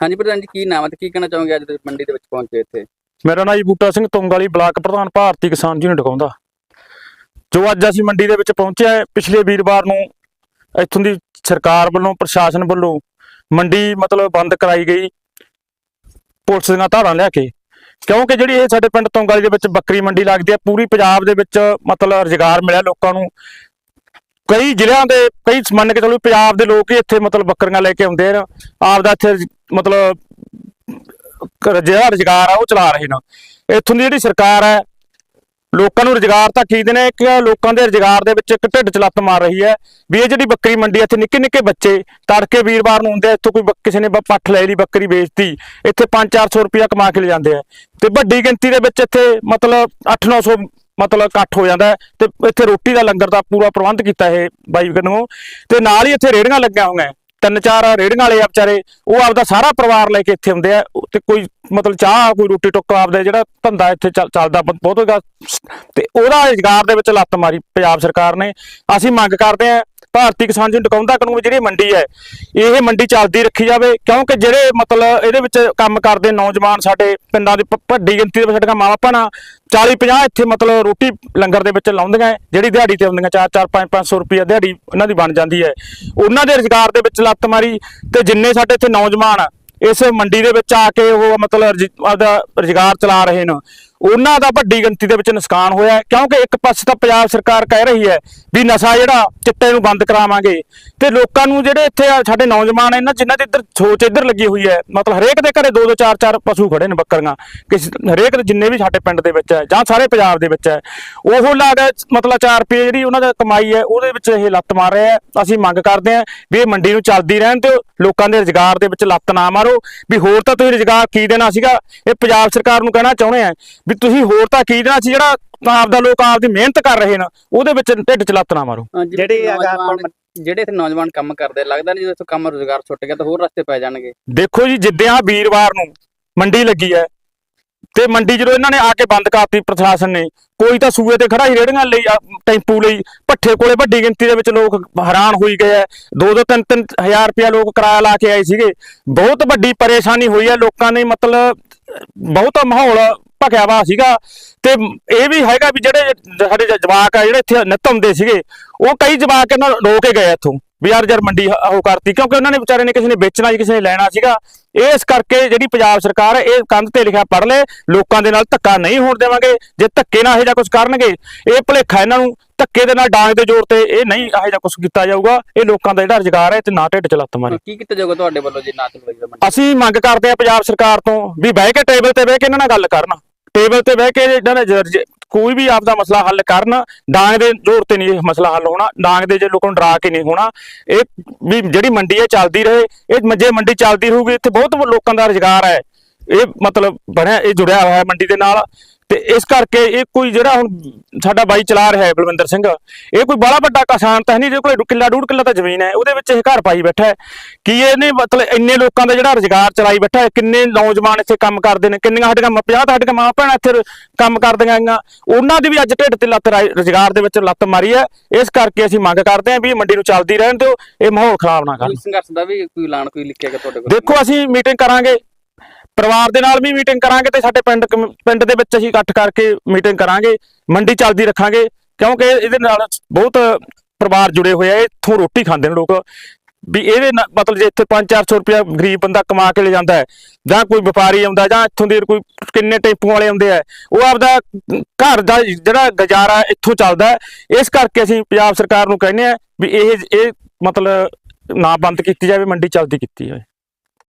ਹਾਂਜੀ ਪ੍ਰਧਾਨ ਜੀ, ਕੀ ਨਾਮ ਹੈ ਤੇ ਕੀ ਕਹਿਣਾ ਚਾਹੋਗੇ ਅੱਜ ਦੇ ਮੰਡੀ ਦੇ ਵਿੱਚ ਪਹੁੰਚੇ ਇੱਥੇ? ਮੇਰਾ ਨਾਮ ਜੀ ਬੂਟਾ ਸਿੰਘ ਤੁੰਗ ਵਾਲੀ ਬਲਾਕ ਪ੍ਰਧਾਨ ਭਾਰਤੀ ਕਿਸਾਨ ਯੂਨੀਅਨ ਟਿਕਾਉਂਦਾ ਜੋ ਅੱਜ ਅਸੀਂ ਮੰਡੀ ਦੇ ਵਿੱਚ ਪਹੁੰਚੇ ਹਾਂ, ਪਿਛਲੇ ਵੀਰਵਾਰ ਨੂੰ ਇੱਥੋਂ ਦੀ ਸਰਕਾਰ ਵੱਲੋਂ, ਪ੍ਰਸ਼ਾਸਨ ਵੱਲੋਂ ਮੰਡੀ ਮਤਲਬ ਬੰਦ ਕਰਾਈ ਗਈ, ਪੁਲਿਸ ਦੀਆਂ ਧਾਰਾਂ ਲਿਆ ਕੇ। ਕਿਉਂਕਿ ਜਿਹੜੀ ਇਹ ਸਾਡੇ ਪਿੰਡ ਤੁੰਗ ਦੇ ਵਿੱਚ ਬੱਕਰੀ ਮੰਡੀ ਲੱਗਦੀ ਹੈ, ਪੂਰੀ ਪੰਜਾਬ ਦੇ ਵਿੱਚ ਮਤਲਬ ਰੁਜ਼ਗਾਰ ਮਿਲਿਆ ਲੋਕਾਂ ਨੂੰ। ਕਈ ਜ਼ਿਲ੍ਹਿਆਂ ਦੇ, ਕਈ ਮੰਨ ਕੇ ਚਲੋ ਪੰਜਾਬ ਦੇ ਲੋਕ ਹੀ ਇੱਥੇ ਮਤਲਬ ਬੱਕਰੀਆਂ ਲੈ ਕੇ ਆਉਂਦੇ ਨੇ ਆਪਦਾ ਇੱਥੇ ਮਤਲਬ ਜਿਹੜਾ ਰੁਜ਼ਗਾਰ ਆ ਉਹ ਚਲਾ ਰਹੇ ਨੇ। ਇੱਥੋਂ ਦੀ ਜਿਹੜੀ ਸਰਕਾਰ ਹੈ, ਲੋਕਾਂ ਨੂੰ ਰੁਜ਼ਗਾਰ ਤਾਂ ਕੀ ਨੇ ਕਿ ਲੋਕਾਂ ਦੇ ਰੁਜ਼ਗਾਰ ਦੇ ਵਿੱਚ ਇੱਕ ਢਿੱਡ ਚ ਲੱਤ ਮਾਰ ਰਹੀ ਹੈ ਵੀ ਇਹ ਜਿਹੜੀ ਬੱਕਰੀ ਮੰਡੀ ਇੱਥੇ ਨਿੱਕੇ ਨਿੱਕੇ ਬੱਚੇ ਤੜਕੇ ਵੀਰਵਾਰ ਨੂੰ ਹੁੰਦੇ ਇੱਥੋਂ ਕੋਈ ਕਿਸੇ ਨੇ ਪੱਠ ਲੈ ਲਈ, ਬੱਕਰੀ ਵੇਚਤੀ, ਇੱਥੇ 5-400 ਰੁਪਇਆ ਕਮਾ ਕੇ ਲੈ ਜਾਂਦੇ ਆ। ਤੇ ਵੱਡੀ ਗਿਣਤੀ ਦੇ ਵਿੱਚ ਇੱਥੇ ਮਤਲਬ 8-900 ਮਤਲਬ ਇਕੱਠ ਹੋ ਜਾਂਦਾ ਹੈ ਤੇ ਇੱਥੇ ਰੋਟੀ ਦਾ ਲੰਗਰ ਦਾ ਪੂਰਾ ਪ੍ਰਬੰਧ ਕੀਤਾ ਇਹ ਬਾਈ ਨੂੰ ਤੇ ਨਾਲ ਹੀ ਇੱਥੇ ਰੇੜੀਆਂ ਲੱਗੀਆਂ ਹੋਈਆਂ ਤਿੰਨ ਚਾਰ ਰੇੜੀਆਂ ਵਾਲੇ ਆ ਵਿਚਾਰੇ, ਉਹ ਆਪਦਾ ਸਾਰਾ ਪਰਿਵਾਰ ਲੈ ਕੇ ਇੱਥੇ ਹੁੰਦੇ ਆ। ਉਹ ਤੇ ਕੋਈ ਮਤਲਬ ਚਾਹ, ਕੋਈ ਰੋਟੀ ਟੁੱਕ ਆਪਦਾ ਜਿਹੜਾ ਧੰਦਾ ਇੱਥੇ ਚੱਲ- ਚੱਲਦਾ ਬਹੁਤ ਹੈਗਾ। ਤੇ ਉਹਦਾ ਰੁਜ਼ਗਾਰ ਦੇ ਵਿੱਚ ਲੱਤ ਮਾਰੀ ਪੰਜਾਬ ਸਰਕਾਰ ਨੇ। ਅਸੀਂ ਮੰਗ ਕਰਦੇ ਆ ਭਾਰਤੀ ਕਿਸਾਨ ਯੂਨੀਅਨ ਟਿਕਾਉਂਦਾ ਕਾਨੂੰਨ ਜਿਹੜੀ ਮੰਡੀ ਹੈ, ਇਹ ਮੰਡੀ ਚੱਲਦੀ ਰੱਖੀ ਜਾਵੇ, ਕਿਉਂਕਿ ਜਿਹੜੇ ਮਤਲਬ ਇਹਦੇ ਵਿੱਚ ਕੰਮ ਕਰਦੇ ਨੌਜਵਾਨ ਸਾਡੇ ਪਿੰਡਾਂ ਦੇ ਵੱਡੀ ਗਿਣਤੀ ਦੇ ਸਾਡੀਆਂ ਮਾਵਾਂ ਭੈਣਾਂ 40 50 ਇੱਥੇ ਮਤਲਬ ਰੋਟੀ ਲੰਗਰ ਦੇ ਵਿੱਚ ਲਾਉਂਦੀਆਂ, ਜਿਹੜੀ ਦਿਹਾੜੀ ਤੇ ਆਉਂਦੀਆਂ 4 4 5 500 ਰੁਪਏ ਦਿਹਾੜੀ ਉਹਨਾਂ ਦੀ ਬਣ ਜਾਂਦੀ ਹੈ। ਉਹਨਾਂ ਦੇ ਰੁਜ਼ਗਾਰ ਦੇ ਵਿੱਚ ਲੱਤ ਮਾਰੀ ਤੇ ਜਿੰਨੇ ਸਾਡੇ ਇੱਥੇ ਨੌਜਵਾਨ ਇਸ ਮੰਡੀ ਦੇ ਵਿੱਚ ਆ ਕੇ ਉਹ ਮਤਲਬ ਆਪਦਾ ਰੁਜ਼ਗਾਰ ਚਲਾ ਰਹੇ ਨੇ। ਉਹਨਾਂ ਦਾ ਵੱਡੀ ਗਿਣਤੀ ਦੇ ਵਿੱਚ ਨੁਕਸਾਨ ਹੋਇਆ ਕਿਉਂਕਿ ਇੱਕ ਪਾਸੇ ਤਾਂ ਪੰਜਾਬ ਸਰਕਾਰ ਕਹਿ ਰਹੀ ਹੈ ਵੀ ਨਸ਼ਾ ਜਿਹੜਾ ਚਿੱਟੇ ਨੂੰ ਬੰਦ ਕਰਾਵਾਂਗੇ। ਤੇ ਲੋਕਾਂ ਨੂੰ ਜਿਹੜੇ ਇੱਥੇ ਸਾਡੇ ਨੌਜਵਾਨ ਇਹਨਾਂ ਜਿਨ੍ਹਾਂ ਦੀ ਇੱਧਰ ਸੋਚ ਇੱਧਰ ਲੱਗੀ ਹੋਈ ਹੈ, ਮਤਲਬ ਹਰੇਕ ਦੇ ਘਰੇ ਦੋ ਦੋ ਚਾਰ ਚਾਰ ਪਸ਼ੂ ਖੜੇ ਨੇ ਬੱਕਰੀਆਂ। ਕਿਸ ਹਰੇਕ ਦੇ ਜਿੰਨੇ ਵੀ ਸਾਡੇ ਪਿੰਡ ਦੇ ਵਿੱਚ ਹੈ ਜਾਂ ਸਾਰੇ ਪੰਜਾਬ ਦੇ ਵਿੱਚ ਹੈ, ਉਹ ਲੱਗ ਮਤਲਬ 4 ਰੁਪਏ ਜਿਹੜੀ ਉਹਨਾਂ ਦਾ ਕਮਾਈ ਹੈ, ਉਹਦੇ ਵਿੱਚ ਇਹ ਲੱਤ ਮਾਰ ਰਿਹਾ ਹੈ। ਅਸੀਂ ਮੰਗ ਕਰਦੇ ਹਾਂ ਵੀ ਇਹ ਮੰਡੀ ਨੂੰ ਚੱਲਦੀ ਰਹਿਣ ਤੇ ਲੋਕਾਂ ਦੇ ਰੁਜ਼ਗਾਰ ਦੇ ਵਿੱਚ ਲੱਤ ਨਾ ਮਾਰੋ। ਵੀ ਹੋਰ ਤਾਂ ਤੁਸੀਂ ਰੁਜ਼ਗਾਰ ਕੀ ਦੇਣਾ ਸੀਗਾ? ਇਹ ਪੰਜਾਬ ਸਰਕਾਰ ਨੂੰ ਕਹਿਣਾ ਚਾਹੁੰਦੇ ਆ ਵੀ ਤੁਸੀਂ ਹੋਰ ਤਾਂ ਕੀ ਦੇਣਾ ਸੀ ਜਿਹੜਾ ਆਪਦਾ ਲੋਕ ਆਪਦੀ ਮਿਹਨਤ ਕਰ ਰਹੇ ਨੇ ਉਹਦੇ ਵਿੱਚ ਢਿੱਡ ਚ ਲੱਤ ਨਾ ਮਾਰੋ। ਜਿਹੜੇ ਜਿਹੜੀ ਆਪਾਂ- ਇੱਥੇ ਨੌਜਵਾਨ ਕੰਮ ਕਰਦੇ ਲੱਗਦਾ ਨਹੀਂ ਜਦੋਂ ਇੱਥੋਂ ਕੰਮ ਰੋਜ਼ਗਾਰ ਛੁੱਟ ਗਿਆ ਤਾਂ ਹੋਰ ਰਸਤੇ ਪੈ ਜਾਣਗੇ। ਦੇਖੋ ਜੀ ਜਿੱਦਿਆਂ ਵੀਰਵਾਰ ਨੂੰ ਮੰਡੀ ਲੱਗੀ ਹੈ ਤੇ ਮੰਡੀ ਜਦੋਂ ਇਹਨਾਂ ਨੇ ਆ ਕੇ ਬੰਦ ਕਰਤੀ ਪ੍ਰਸ਼ਾਸਨ ਨੇ ਕੋਈ ਤਾਂ ਸੂਏ ਤੇ ਖੜਾ ਹੀ ਰੇੜੀਆਂ ਲਈ ਆ, ਟੈਂਪੂ ਲਈ ਭੱਠੇ ਕੋਲੇ ਵੱਡੀ ਗਿਣਤੀ ਦੇ ਵਿੱਚ ਲੋਕ ਹੈਰਾਨ ਹੋਈ ਗਏ ਐ 2-2 3-3 ਹਜ਼ਾਰ ਰੁਪਇਆ ਲੋਕ ਕਿਰਾਇਆ ਲਾ ਕੇ ਆਏ ਸੀਗੇ। ਬਹੁਤ ਵੱਡੀ ਪਰੇਸ਼ਾਨੀ ਹੋਈ ਹੈ ਲੋਕਾਂ ਨੇ ਮਤਲਬ ਬਹੁਤ ਮਾਹੌਲ ਭਖਿਆ ਵਾ ਸੀਗਾ। ਤੇ ਇਹ ਵੀ ਹੈਗਾ ਵੀ ਜਿਹੜੇ ਸਾਡੇ ਜ- ਜਵਾਕ ਆ ਜਿਹੜੇ ਇੱਥੇ ਨਿੱਤ ਆਉਂਦੇ ਸੀਗੇ ਉਹ ਕਈ ਜਵਾਕ ਇਹਨਾਂ ਰੋ ਕੇ ਗਏ ਇੱਥੋਂ ਵੀ ਯਾਰ ਯਾਰ ਮੰਡੀ ਉਹ ਕਰਤੀ ਕਿਉਂਕਿ ਉਹਨਾਂ ਨੇ ਵਿਚਾਰੇ ਨੇ ਕਿਸੇ ਨੇ ਵੇਚਣਾ ਸੀ ਕਿਸੇ ਨੇ ਲੈਣਾ ਸੀਗਾ। ਇਸ ਕਰਕੇ ਜਿਹੜੀ ਪੰਜਾਬ ਸਰਕਾਰ ਹੈ ਇਹ ਕੰਧ ਤੇ ਲਿਖਿਆ ਪੜ ਲੈ ਲੋਕਾਂ ਦੇ ਨਾਲ ਧੱਕਾ ਨਹੀਂ ਹੋਣ ਦੇਵਾਂਗੇ ਜੇ ਧੱਕੇ ਨਾਲ ਇਹ ਜਾਂ ਕੁਝ ਕਰਨਗੇ ਇਹ ਭੁਲੇਖਾ ਇਹਨਾਂ ਨੂੰ ਧੱਕੇ ਦੇ ਨਾਲ ਡਾਂਗ ਦੇ ਜ਼ੋਰ ਤੇ ਇਹ ਨਹੀਂ ਇਹੋ ਜਿਹਾ ਕੁਝ ਕੀਤਾ ਜਾਊਗਾ ਇਹ ਲੋਕਾਂ ਦਾ ਜਿਹੜਾ ਰੁਜ਼ਗਾਰ ਹੈ ਤੇ ਨਾ ਢਿੱਡ ਚ ਲੱਤ ਮਾਰੇ। ਕੀ ਕੀਤਾ ਜਾਊਗਾ ਤੁਹਾਡੇ ਵੱਲੋਂ ਜੇ ਨਾ ਚੱਲੇਗਾ ਮੰਡੀ? ਅਸੀਂ ਮੰਗ ਕਰਦੇ ਆ ਪੰਜਾਬ ਸਰਕਾਰ ਤੋਂ ਵੀ ਬਹਿ ਕੇ ਟੇਬਲ ਤੇ ਬਹਿ ਕੇ ਇਹਨਾਂ ਨਾਲ ਗੱਲ ਕਰਨ। ਟੇਬਲ ਤੇ ਬਹਿ ਕੇ ਇਹਨਾਂ ਦਾ ਕੋਈ ਵੀ ਆਪਦਾ ਮਸਲਾ ਹੱਲ ਕਰਨ, ਡਾਂਗ ਦੇ ਜ਼ੋਰ ਤੇ ਨਹੀਂ ਇਹ ਮਸਲਾ ਹੱਲ ਹੋਣਾ, ਡਾਂਗ ਦੇ ਜੇ ਲੋਕਾਂ ਨੂੰ ਡਰਾ ਕੇ ਨਹੀਂ ਹੋਣਾ, ਇਹ ਵੀ ਜਿਹੜੀ ਮੰਡੀ ਹੈ ਚੱਲਦੀ ਰਹੇ, ਇਹ ਜੇ ਮੰਡੀ ਚੱਲਦੀ ਰਹੂਗੀ, ਇੱਥੇ ਬਹੁਤ ਲੋਕਾਂ ਦਾ ਰੁਜ਼ਗਾਰ ਹੈ। ਇਹ ਮਤਲਬ ਬਣਿਆ, ਇਹ ਜੁੜਿਆ ਹੋਇਆ ਹੈ ਮੰਡੀ ਦੇ ਨਾਲ। ਤੇ ਇਸ ਕਰਕੇ ਇਹ ਕੋਈ ਜਿਹੜਾ ਹੁਣ ਸਾਡਾ ਬਾਈ ਚਲਾ ਰਿਹਾ ਹੈ ਬਲਵਿੰਦਰ ਸਿੰਘ ਇਹ ਕੋਈ ਬੜਾ ਵੱਡਾ ਕਿਸਾਨ ਤਾਂ ਹੈ ਨਹੀਂ ਜਿਹਦੇ ਕੋਲ ਕਿੱਲਾ ਡੂਢ ਕਿੱਲਾ ਤਾਂ ਜ਼ਮੀਨ ਹੈ ਉਹਦੇ ਵਿੱਚ ਇਹ ਘਰ ਪਾਈ ਬੈਠਾ ਹੈ। ਕੀ ਇਹਨੇ ਮਤਲਬ ਇੰਨੇ ਲੋਕਾਂ ਦਾ ਜਿਹੜਾ ਰੁਜ਼ਗਾਰ ਚਲਾਈ ਬੈਠਾ ਹੈ ਕਿੰਨੇ ਨੌਜਵਾਨ ਇੱਥੇ ਕੰਮ ਕਰਦੇ ਨੇ ਕਿੰਨੀਆਂ ਸਾਡੀਆਂ 50 ਤਾਂ ਸਾਡੀਆਂ ਮਾਂ ਭੈਣਾਂ ਇੱਥੇ ਕੰਮ ਕਰਦੀਆਂ ਆਈਆਂ ਉਹਨਾਂ ਦੀ ਵੀ ਅੱਜ ਢਿੱਡ ਤੇ ਲੱਤ ਰੁਜ਼ਗਾਰ ਦੇ ਵਿੱਚ ਲੱਤ ਮਾਰੀ ਹੈ। ਇਸ ਕਰਕੇ ਅਸੀਂ ਮੰਗ ਕਰਦੇ ਹਾਂ ਵੀ ਮੰਡੀ ਨੂੰ ਚੱਲਦੀ ਰਹਿਣ ਦਿਓ ਇਹ ਮਾਹੌਲ ਖਰਾਬ ਨਾ ਕਰਨ। ਕੋਈ ਸੰਘਰਸ਼ ਦਾ ਵੀ ਕੋਈ ਐਲਾਨ ਕੋਈ ਲਿਖਿਆ ਗਿਆ ਤੁਹਾਡੇ ਕੋਲ? ਦੇਖੋ ਅਸੀਂ ਮੀਟਿੰਗ ਕਰਾਂਗੇ। ਪਰਿਵਾਰ ਦੇ ਨਾਲ ਵੀ ਮੀਟਿੰਗ ਕਰਾਂਗੇ ਤੇ ਸਾਡੇ ਪਿੰਡ ਕਮ- ਪਿੰਡ ਦੇ ਵਿੱਚ ਅਸੀਂ ਇਕੱਠ ਕਰਕੇ ਮੀਟਿੰਗ ਕਰਾਂਗੇ, ਮੰਡੀ ਚੱਲਦੀ ਰੱਖਾਂਗੇ, ਕਿਉਂਕਿ ਇਹਦੇ ਨਾਲ ਬਹੁਤ ਪਰਿਵਾਰ ਜੁੜੇ ਹੋਏ ਆ ਇੱਥੋਂ ਰੋਟੀ ਖਾਂਦੇ ਨੇ ਲੋਕ। ਵੀ ਇਹਦੇ ਮਤਲਬ ਜੇ ਇੱਥੇ 5-400 ਰੁਪਇਆ ਗਰੀਬ ਬੰਦਾ ਕਮਾ ਕੇ ਲੈ ਜਾਂਦਾ ਹੈ, ਜਾਂ ਕੋਈ ਵਪਾਰੀ ਆਉਂਦਾ, ਜਾਂ ਇੱਥੋਂ ਦੇ ਕੋਈ ਕਿੰਨੇ ਟੈਂਪੂ ਵਾਲੇ ਆਉਂਦੇ ਆ, ਉਹ ਆਪਦਾ ਘਰ ਦਾ ਜਿਹੜਾ ਗੁਜ਼ਾਰਾ ਇੱਥੋਂ ਚੱਲਦਾ ਇਸ ਕਰਕੇ ਅਸੀਂ ਪੰਜਾਬ ਸਰਕਾਰ ਨੂੰ ਕਹਿੰਦੇ ਆ ਵੀ ਇਹ ਇਹ ਮਤਲਬ ਨਾ ਬੰਦ ਕੀਤੀ ਜਾਵੇ, ਮੰਡੀ ਚੱਲਦੀ ਕੀਤੀ ਜਾਵੇ।